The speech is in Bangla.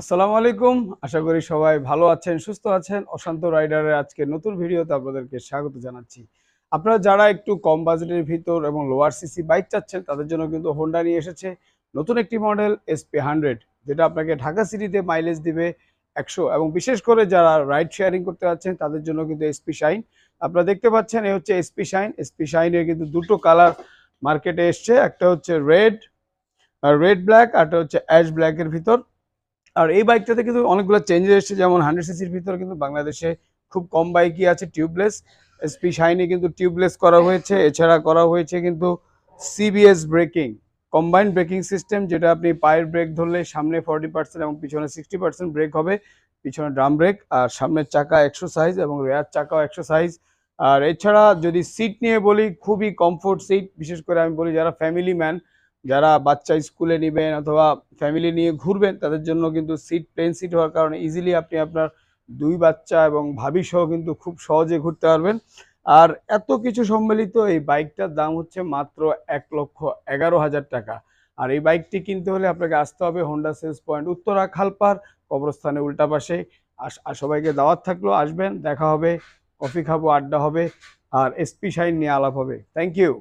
আসসালামু আলাইকুম। আশা করি সবাই ভালো আছেন, সুস্থ আছেন। অশান্ত রাইডারের আজকে নতুন ভিডিওতে আপনাদেরকে স্বাগত জানাচ্ছি। আপনারা যারা একটু কম বাজেটের ভিতর এবং লোয়ার সিসি বাইক চাচ্ছেন, তাদের জন্য কিন্তু হোন্ডা নিয়ে এসেছে নতুন একটি মডেল এসপি হান্ড্রেড যেটা আপনাকে ঢাকা সিটিতে মাইলেজ দিবে একশো। এবং বিশেষ করে যারা রাইড শেয়ারিং করতে যাচ্ছেন, তাদের জন্য কিন্তু এসপি শাইন আপনারা দেখতে পাচ্ছেন এই হচ্ছে এসপি শাইন এসপি শাইনের কিন্তু দুটো কালার মার্কেটে এসছে। একটা হচ্ছে রেড রেড ব্ল্যাক আরটা হচ্ছে অ্যাশ ব্ল্যাকের ভিতর। আর এই বাইকটাতে কিন্তু অনেকগুলো চেঞ্জেস এসেছে, যেমন হান্ড্রেড সিসির ভিতরে কিন্তু বাংলাদেশে খুব কম বাইকই আছে টিউবলেস এসপি শাইনে কিন্তু টিউবলেস করা হয়েছে, এছাড়া করা হয়েছে কিন্তু CBS braking combined braking system যেটা আপনি পায়ের ব্রেক ধরলে সামনে ফর্টি পার্সেন্ট এবং পিছনে সিক্সটি পার্সেন্ট ব্রেক হবে, পিছনে ড্রাম ব্রেক আর সামনের চাকা একশো সাইজ এবং রেয়ার চাকাও একশো সাইজ আর এছাড়া যদি সিট নিয়ে বলি, খুবই কমফোর্ট সিট বিশেষ করে আমি বলি যারা ফ্যামিলি ম্যান যারা বাচ্চা স্কুলে নেবেন অথবা ফ্যামিলি নিয়ে ঘুরবেন, তাদের জন্য কিন্তু সিট প্লেন সিট হওয়ার কারণে ইজিলি আপনি আপনার দুই বাচ্চা এবং ভাবি সহ কিন্তু খুব সহজে ঘুরতে পারবেন। আর এত কিছু সম্মিলিত এই বাইকটার দাম হচ্ছে মাত্র এক লক্ষ এগারো হাজার টাকা। আর এই বাইকটি কিনতে হলে আপনাকে আসতে হবে Honda sales point Uttara Khalpar কবরস্থানে উল্টা পাশে। সবাইকে দাওয়াত থাকল, আসবেন, দেখা হবে, কফি খাব, আড্ডা হবে, আর এসপি শাইন নিয়ে আলাপ হবে। Thank you